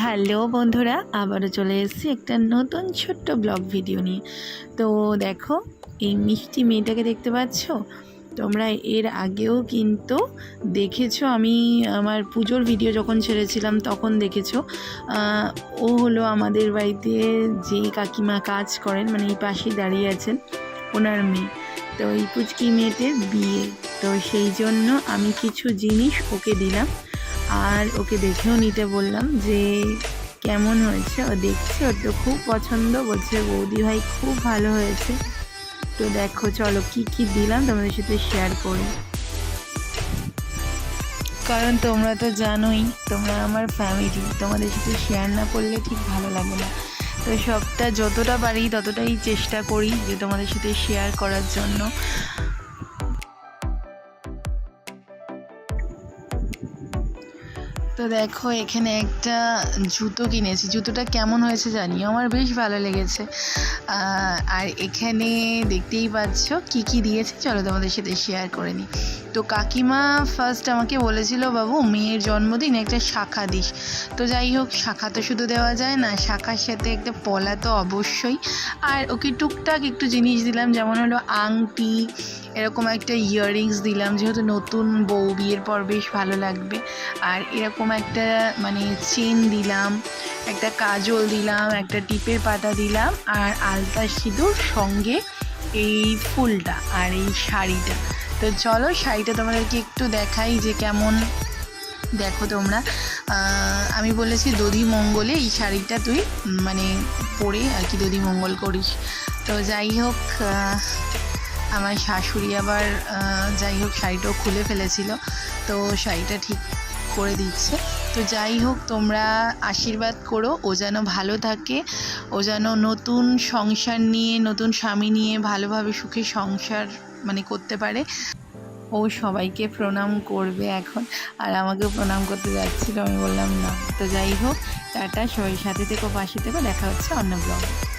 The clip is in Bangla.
হ্যালো বন্ধুরা, আবারও চলে এসেছি একটা নতুন ছোট্ট ব্লগ ভিডিও নিয়ে। তো দেখো, এই মিষ্টি মেয়েটাকে দেখতে পাচ্ছ? তোমরা এর আগেও কিন্তু দেখেছ, আমি আমার পুজোর ভিডিও যখন ছেড়েছিলাম তখন দেখেছ। ও হলো আমাদের বাড়িতে যে কাকিমা কাজ করেন মানে এই পাশেই দাঁড়িয়ে আছেন ওনার মেয়ে। তো এই পুচকি মেয়েটির বিয়ে। তো সেই জন্য আমি কিছু জিনিস ওকে দিলাম। আর ওকে দেখেও নিতে বললাম যে, কেমন হয়েছে? ও দেখছে? ওর তো খুব পছন্দ। বলছে, বৌদি ভাই, খুব ভালো হয়েছে। তো দেখো, চলো কি কি দিলাম তোমাদের সাথে শেয়ার করি। কারণ তোমরা তো জানোই, তোমরা আমার ফ্যামিলি তোমাদের সাথে শেয়ার না করলে ঠিক ভালো লাগে না। তো সবটা যতটা পারি ততটাই চেষ্টা করি যে তোমাদের সাথে শেয়ার করার জন্য। তো দেখো, এখানে একটা জুতো কিনেছি। জুতোটা কেমন হয়েছে জানি আমার বেশ ভালো লেগেছে। আর এখানে দেখতেই পাচ্ছ কি কি দিয়েছে। চলো তোমাদের সাথে শেয়ার করে নিই। তো কাকিমা ফার্স্ট আমাকে বলেছিল, বাবু, মেয়ের জন্মদিন একটা শাখা দিস। তো যাই হোক, শাখা তো শুধু দেওয়া যায় না, শাখার সাথে একটা পলা তো অবশ্যই। আর ওকে টুকটাক একটু জিনিস দিলাম, যেমন হলো আংটি, এরকম একটা ইয়াররিংস দিলাম, যেহেতু নতুন বউ বিয়ের পর বেশ ভালো লাগবে। আর এরকম একটা মানে চেন দিলাম, একটা কাজল দিলাম, একটা টিপের পাতা দিলাম, আর আলতা সিঁদুর সঙ্গে এই ফুলটা আর এই শাড়িটা। তো চলো শাড়িটা তোমাদেরকে একটু দেখাই যে কেমন। দেখো তোমরা আমি বলেছি দধি মঙ্গলে এই শাড়িটা তুই মানে পরে আর কি দধি মঙ্গল করিস। তো যাই হোক আমার শাশুড়ি আবার যাই হোক শাড়িটাও খুলে ফেলেছিল। তো শাড়িটা ঠিক করে দিচ্ছে। তো যাই হোক, তোমরা আশীর্বাদ করো, ও যেন ভালো থাকে, ও যেন নতুন সংসার নিয়ে, নতুন স্বামী নিয়ে ভালোভাবে সুখে সংসার মানে করতে পারে। ও সবাইকে প্রণাম করবে এখন। আর আমাকেও প্রণাম করতে যাচ্ছিল, আমি বললাম না। তো যাই হোক, টাটা, সবাই সাথে থেকো, পাশে থেকো, দেখা হচ্ছে অন্য ব্লগে